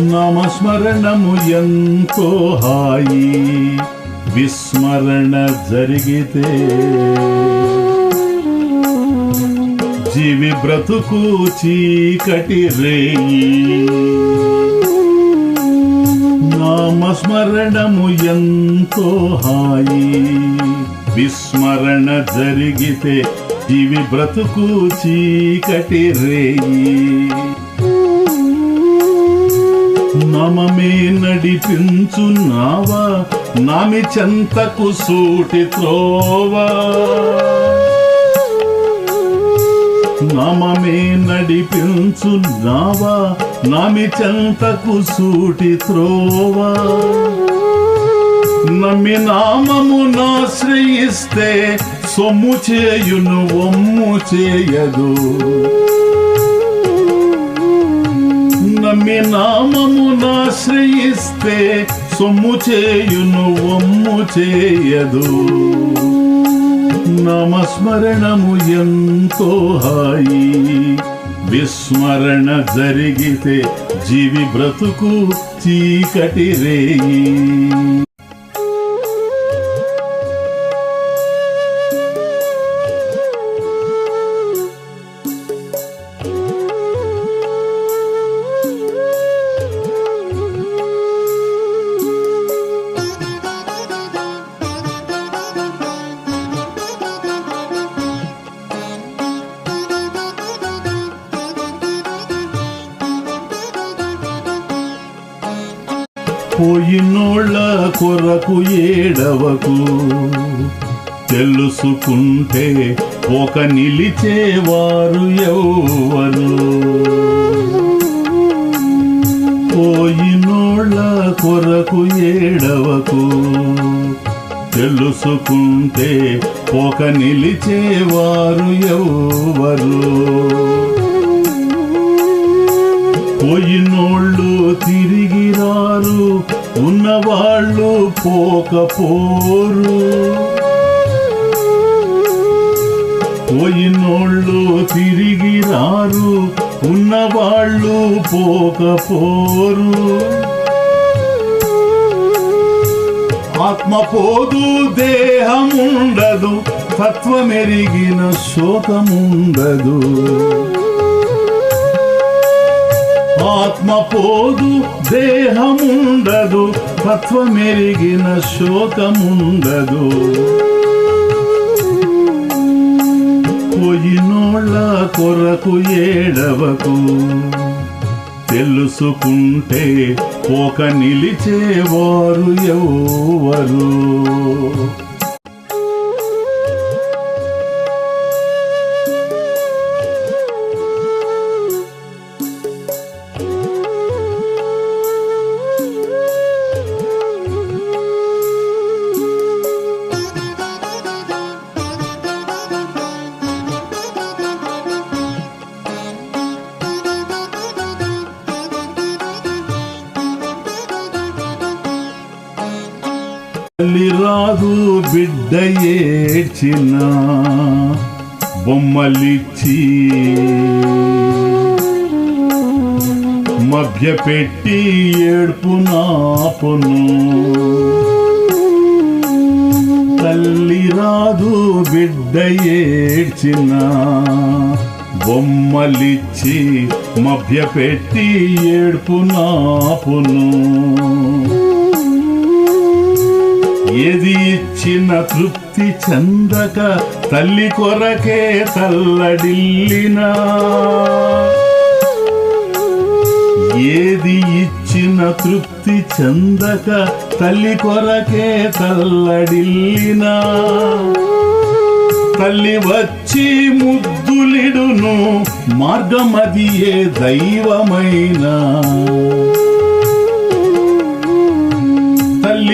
నామస్మరణము ఎంతో హాయి విస్మరణ జరిగితే జీవి బ్రతుకు చీకటి రేయి. నామస్మరణము ఎంతో హాయి విస్మరణ జరిగితే జీవి బ్రతుకు చీకటి రేయి. నామమే నడిపించున్నావా? నామి చెంతకు సూటి త్రోవా? నామమే నడిపించున్నావా? నామి చెంతకు సూటి త్రోవా? నమ్మి నామము నాశ్రయిస్తే సొమ్ము చేయును ఒమ్ము చేయదు. నమ్మి నామమునాశ్రయిస్తే సొమ్ము చేయును ఒమ్ము చేయదు. నామస్మరణము ఎంతో హాయి. విస్మరణ జరిగితే జీవి బ్రతుకు చీకటి రేయి. పోయినోళ్ళ కొరకు ఏడవకు. తెలుసుకుంటే ఒక నిలిచేవారు ఎవరు పోయినోళ్ళ కొరకు ఏడవకు. తెలుసుకుంటే ఒక నిలిచేవారు ఎవరు పోయినోళ్ళు తిరిగిరారు ఉన్నవాళ్ళు పోకపోరు. పోయినోళ్ళు తిరిగిరారు ఉన్నవాళ్ళు పోకపోరు. ఆత్మ పోదు దేహముండదు తత్వమెరిగిన శోకముండదు. ఆత్మ పోదు దేహముండదు తత్వమెరిగిన శోకముండదు. పోయినోళ్ళ కొరకు ఏడవకు. తెలుసుకుంటే ఒక నిలిచేవారు ఎవరు బిడ్డ బొమ్మలిచ్చి మభ్య పెట్టి ఏడ్పు నాపును. తల్లి రాదు బిడ్డ ఏడ్చిన బొమ్మలిచ్చి మభ్య పెట్టి ఏడ్పు నాపును. ఏది ఇచ్చిన తృప్తి చందక తల్లి కొరకే తల్లడిల్లినా? ఏది ఇచ్చిన తృప్తి చందక తల్లి కొరకే తల్లడిల్లినా? తల్లి వచ్చి ముద్దులిడును మార్గమదియే దైవమైనా?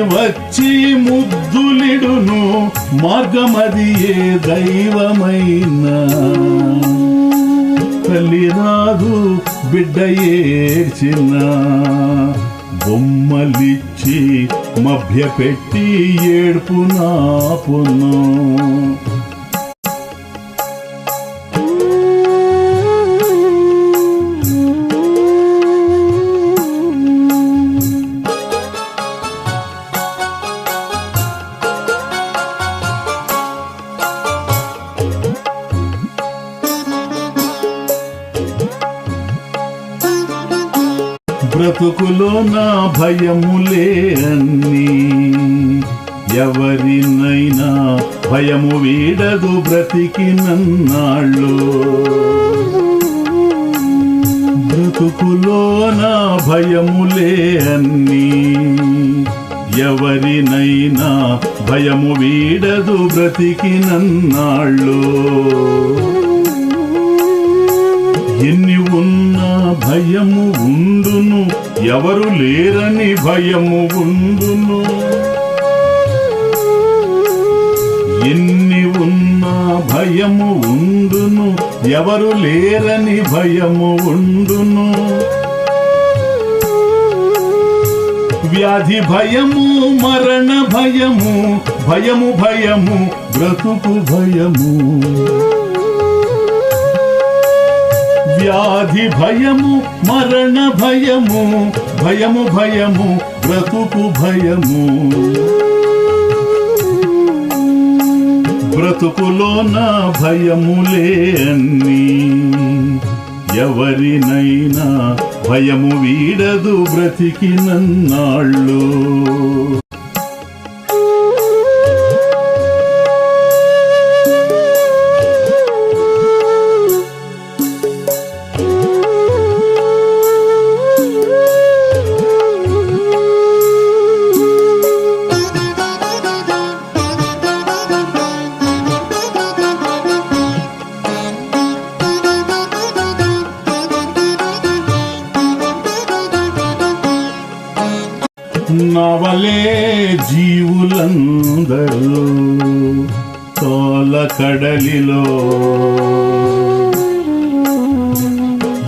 వచ్చి ముద్దులిడును మార్గమది ఏ దైవమైనా? తల్లి రాదు బిడ్డ ఏడ్చిన బొమ్మలిచ్చి మభ్య పెట్టి ఏడుపు నాపును. భయములే అన్ని. ఎవరినైనా భయము వీడదు బ్రతికినన్నాళ్ళు బ్రతుకులో నా భయములే అన్ని. ఎవరినైనా భయము వీడదు బ్రతికినన్నాళ్ళు ఎన్ని ఉన్నా భయము ఉండును ఎవరు లే భయము ఉండును. ఎన్ని ఉన్నా భయము ఉండును. ఎవరు లేరని భయము ఉండును. వ్యాధి భయము మరణ భయము భయము భయము బ్రతుకు భయము. వ్యాధి భయము మరణ భయము భయము భయము బ్రతుకు భయము. బ్రతుకులోన నా భయములే అన్నీ ఎవరినైనా భయము వీడదు బ్రతికినన్నాళ్ళు నవలే జీవులందరూ తోల కడలిలో.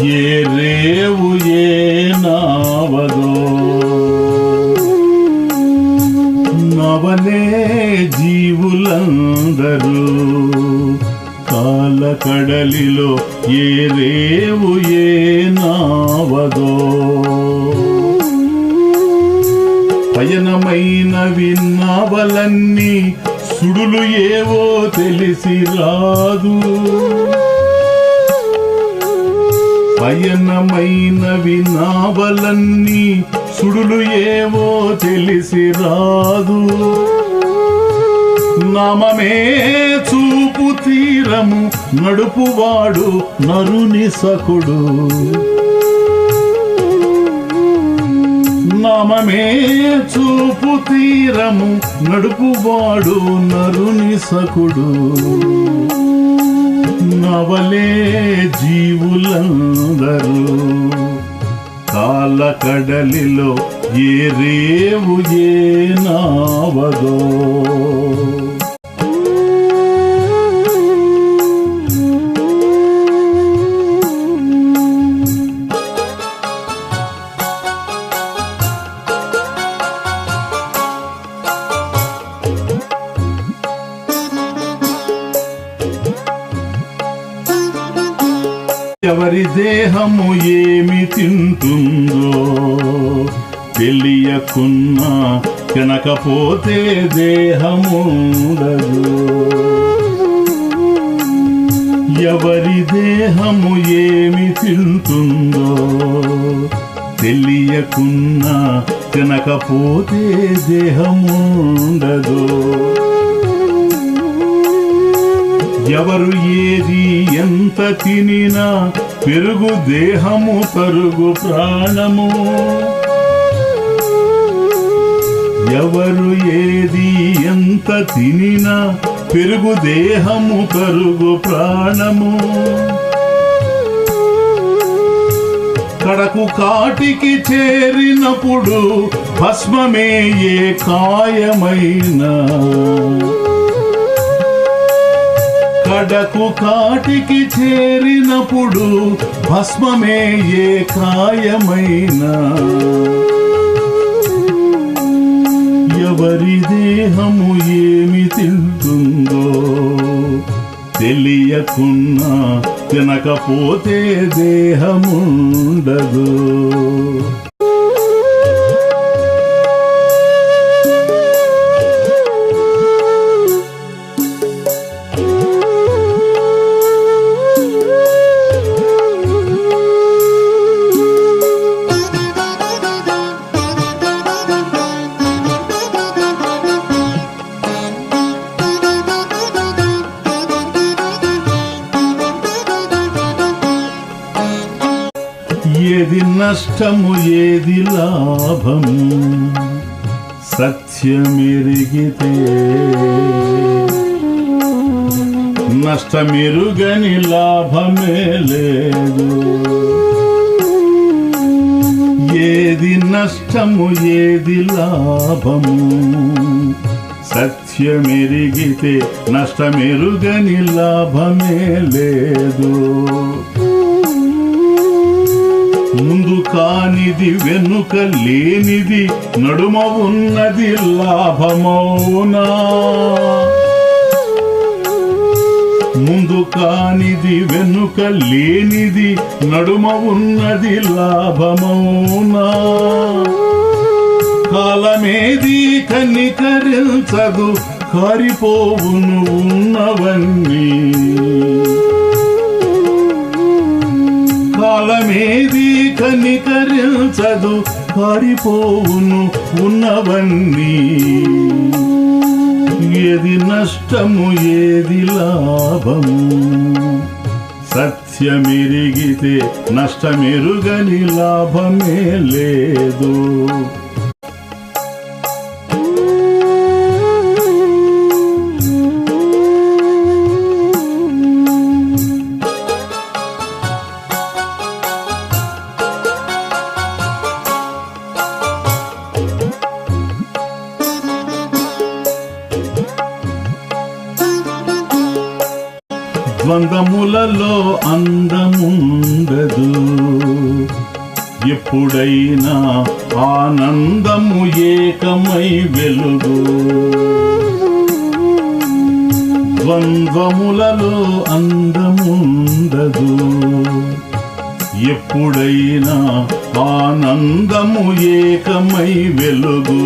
ఏ రేవు ఏ నావదో. నవలే జీవులందరూ కాల కడలిలో. ఏ రేవు ఏ నావదో. విన్నావలన్నీ సుడులు ఏవో తెలిసి రాదు. పయనమైన వినావలన్నీ సుడులు ఏవో తెలిసి రాదు. నామమే చూపు తీరము నడుపువాడు నరుని సకుడు నమమే చూపు తీరము. నడుపువాడు నరుని సకుడు. నవలే జీవులందరూ. కాల కడలిలో ఏ రేవు ఏ నావదో. దేహము ఏమి తింటుందో తెలియకున్నా తినకపోతే దేహముండదు ఎవరి దేహము ఏమి తింటుందో తెలియకున్నా తినకపోతే దేహముండదు ఎవరు ఏది ఎంత తినినా పెరుగు దేహము పరుగు ప్రాణము. ఎవరు ఏది ఎంత తినినా పెరుగు దేహము తరుగు ప్రాణము. కడకు కాటికి చేరినప్పుడు భస్మమే ఏ కాయమైనా. కడకు కాటికి చేరినప్పుడు భస్మమే ఏ కాయమైనా ఎవరి దేహము ఏమి తింటుందో తెలియకున్నా తినకపోతే దేహముండదు. నష్టము ఏది లాభము? సత్యమెరిగితే నష్టమెరుగని లాభమే లేదు. ఏది నష్టము ఏది లాభము? సత్యమెరిగితే నష్టమెరుగని లాభమే లేదు. ముందు కానిది వెనుక లేనిది నడుమ ఉన్నది లాభమౌనా ముందు కానిది వెనుక లేనిది నడుమ ఉన్నది లాభమౌనా కాలమేది కనికరించదు కారిపోవును ఉన్నవన్నీ. కాలమేది కనికరించదు పారిపోవును ఉన్నవన్నీ. ఏది నష్టము ఏది లాభము. సత్యమిరిగితే నష్టమెరుగని లాభమే లేదు. అందముండదు ఎప్పుడైనా ఆనందము ఏకమై వెలుగు.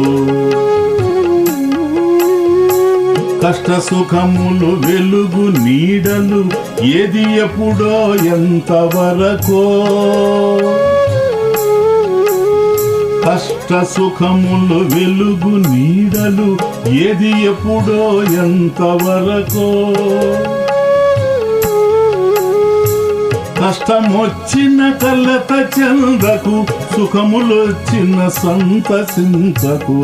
కష్ట సుఖములు వెలుగు నీడలు ఏది ఎప్పుడో ఎంతవరకో. కష్ట సుఖములు వెలుగు నీడలు ఏది ఎప్పుడో ఎంతవరకో. కష్టమొచ్చిన కలత చెందకు సుఖములొచ్చిన సంతసించకు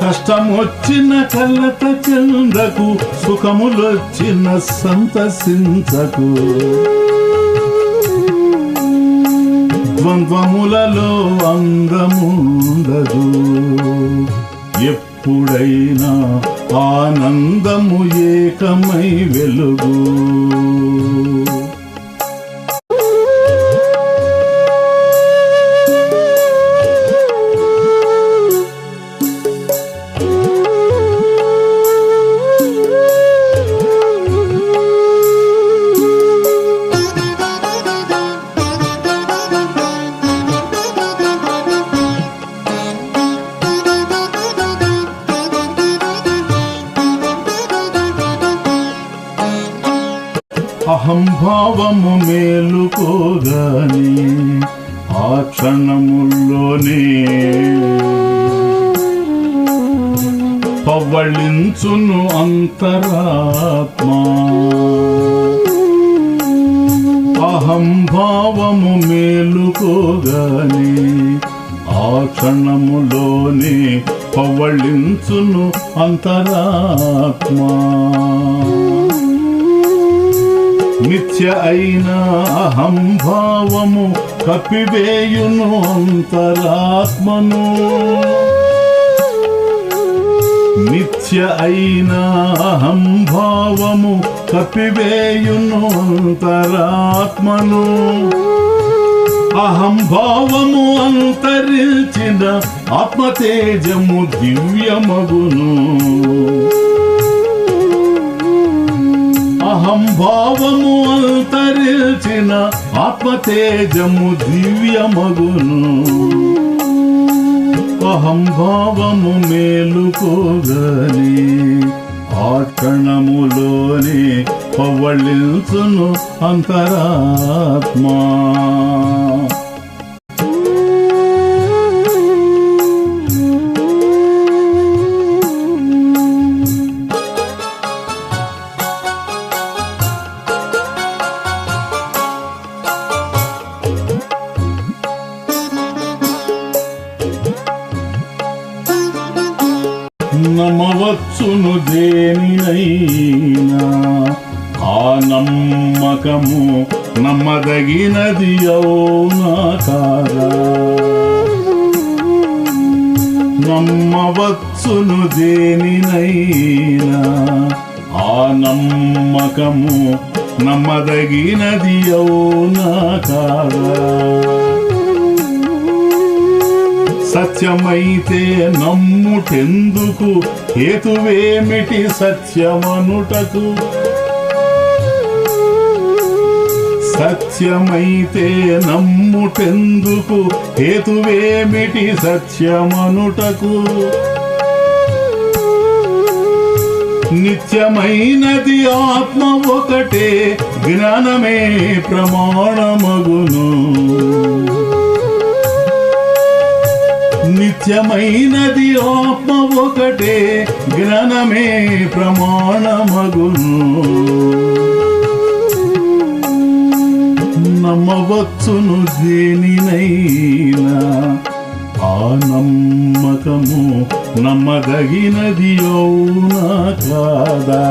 కష్టమొచ్చిన కలత చెందకు సుఖములొచ్చిన సంతసించకు ద్వంద్వములలో అందముండదు ఎప్పుడైనా ఆనందము ఏకమై వెలుగు. మేలుకోగాని ఆ క్షణముల్లోనే పవ్వళించును అంతరాత్మ. అహంభావము మేలుకోగాని ఆ క్షణములోనే పవ్వళించును అంతరాత్మా. నిత్య అయిన అహంభావము కప్పివేయును అంతరాత్మను. నిత్య అయిన అహంభావము కప్పివేయును అంతరాత్మను. అహంభావము అంతరించిన ఆత్మతేజము దివ్యమగును. అహంభావము అంతరించిన ఆత్మతేజము దివ్యమగును. అహంభావము మేలుకోగలి ఆ క్షణములోనే పవళించును అంతరాత్మా. నమ్మవచ్చును దేనినైనా. ఆ నమ్మకము నమ్మదగినది అవునా కాదా? నమ్మవచ్చును దేనినైనా. ఆ నమ్మకము నమ్మదగినది అవునా కాదా? సత్యమైతే నమ్ముటెందుకు? హేతువేమిటి సత్యమనుటకు? సత్యమైతే నమ్ముటెందుకు? హేతువేమిటి సత్యమనుటకు? నిత్యమైనది ఆత్మ ఒకటే జ్ఞానమే ప్రమాణమగును. నిత్యమైనది ఆత్మ ఒకటే జ్ఞానమే ప్రమాణమగును. నమ్మవచ్చును దేనినైనా ఆ నమ్మకము నమ్మదగినది అవునా కాదా?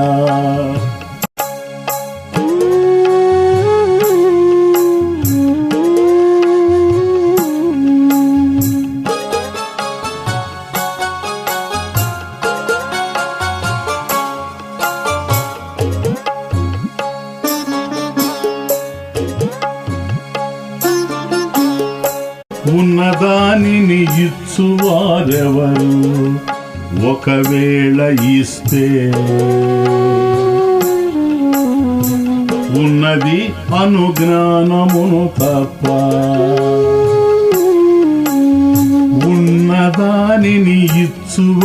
వారెవరు ఒకవేళ ఇస్తే? ఉన్నది అనుజ్ఞానమును తప్ప ఉన్నదానిని ఇచ్చువారెవరు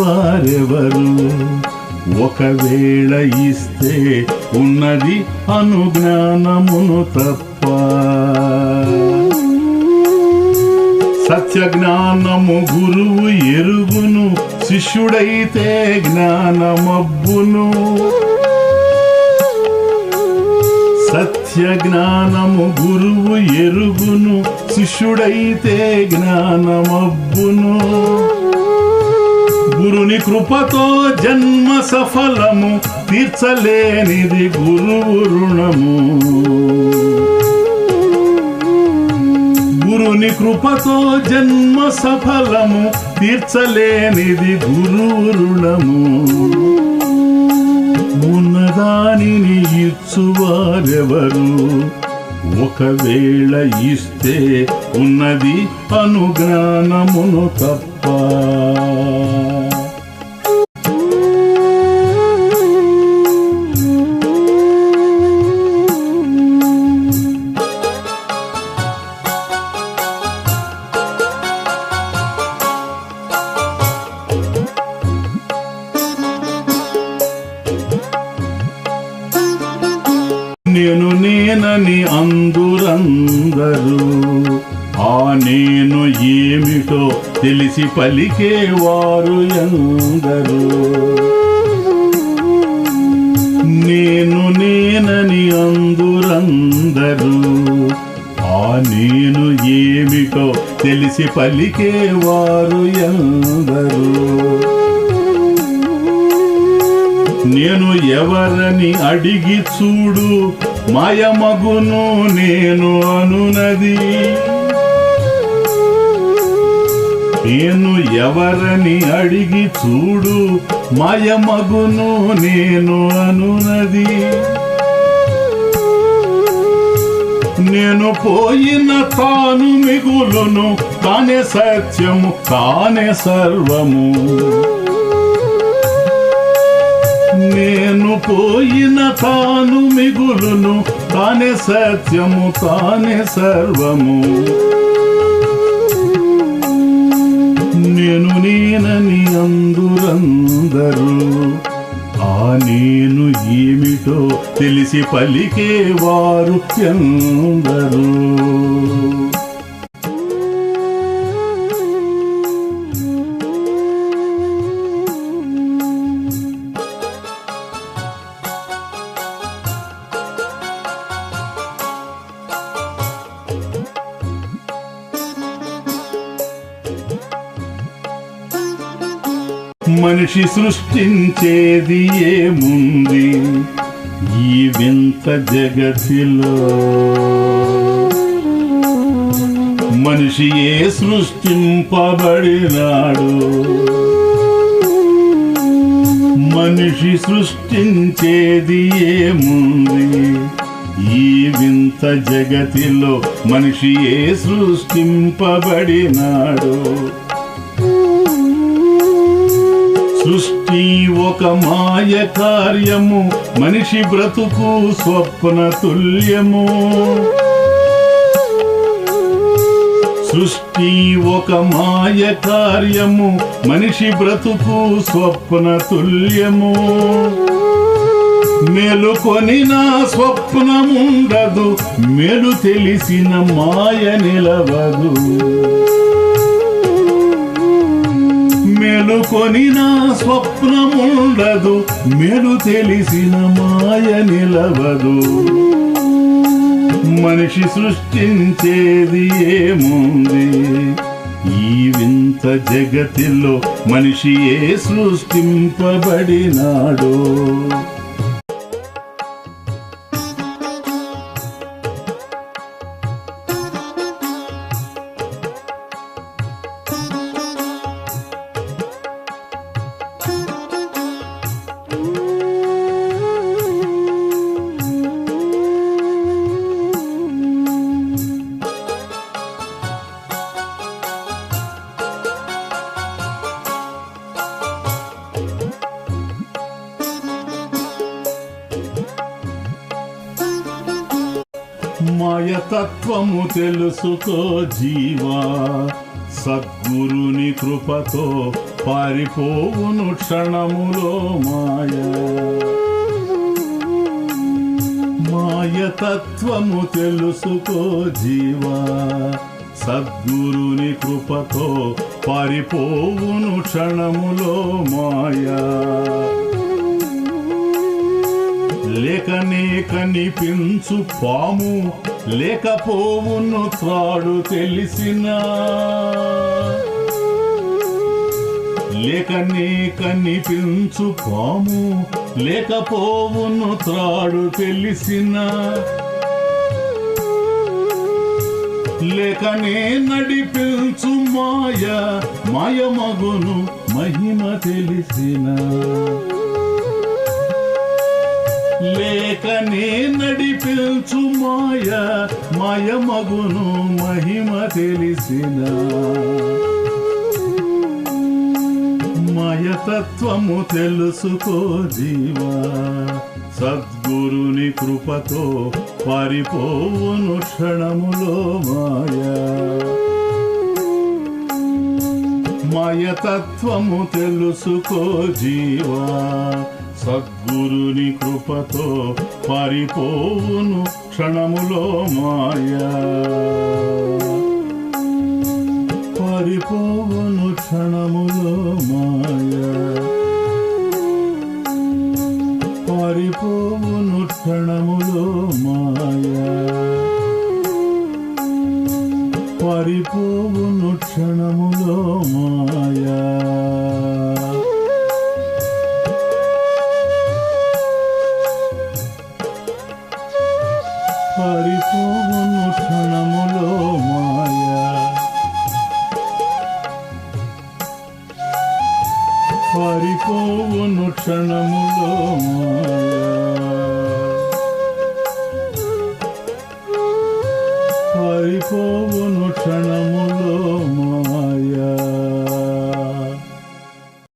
ఒకవేళ ఇస్తే? ఉన్నది అనుజ్ఞానమును తప్ప సత్య జ్ఞానము గురువు ఎరుగును శిష్యుడైతే జ్ఞానమబ్బును. సత్య జ్ఞానము గురువు ఎరుగును శిష్యుడైతే జ్ఞానమబ్బును. గురుని కృపతో జన్మ సఫలము తీర్చలేనిది గురువు రుణము. గురుని కృపతో జన్మ సఫలము తీర్చలేనిది గురువు రుణము ఉన్నదానిని ఇచ్చువారెవరు? ఒకవేళ ఇస్తే ఉన్నది అనుజ్ఞానమును తప్ప. తెలిసి పలికేవారు ఎందరూ. నేను నేనని అందురందరూ. ఆ నేను ఏమిటో తెలిసి పలికేవారు ఎందరూ. నేను ఎవరని అడిగి చూడు మాయమగును నేను అనునది. నేను ఎవరని అడిగి చూడు మాయమగును నేను అనునది. నేను పోయిన తాను మిగులును తానే సత్యము తానే సర్వము. నేను పోయిన తాను మిగులును తానే సత్యము తానే సర్వము. నేను నేనని అందురందరూ. ఆ నేను ఏమిటో తెలిసి పలికేవారు ఎందరూ. మనిషి సృష్టించేది ఏముంది? ఈ వింత జగతిలో మనిషి ఏ సృష్టింపబడినాడు? మనిషి సృష్టించేది ఏముంది? ఈ వింత జగతిలో మనిషి ఏ సృష్టింపబడినాడు? సృష్టి ఒక మాయ కార్యము. మనిషి బ్రతుకు స్వప్న తుల్యము. సృష్టి ఒక మాయ కార్యము. మనిషి బ్రతుకు స్వప్న తుల్యము. మేలుకొని నా స్వప్నముండదు. మేలు తెలిసిన మాయ నిలవదు. మెలుకొని నా స్వప్నముండదు మేలు తెలిసిన మాయ నిలవదు. మనిషి సృష్టించేది ఏముంది? ఈ వింత జగతిలో మనిషి ఏ సృష్టింపబడినాడో? తెలుసుకో జీవా సద్గురుని కృపతో పారిపోవును క్షణములో మాయ. మాయతత్వము తెలుసుకో జీవా సద్గురుని కృపతో పారిపోవును క్షణములో మాయా. లేకనే కనిపించు పాము లేకపోవును త్రాడు తెలిసిన. లేకనే కనిపించు పాము లేకపోవును త్రాడు తెలిసిన. లేకనే నడిపించు మాయ మాయమగును మహిమ తెలిసినా. లేకనే నడిపించు మాయ మాయమగును మహిమ తెలిసిన. మాయతత్వము తెలుసుకో జీవా సద్గురుని కృపతో పారిపోవును క్షణములో మాయా. మాయతత్వము తెలుసుకో జీవా. సద్గురుని కృపతో పారిపోవును క్షణములో మాయా. పారిపోవును క్షణము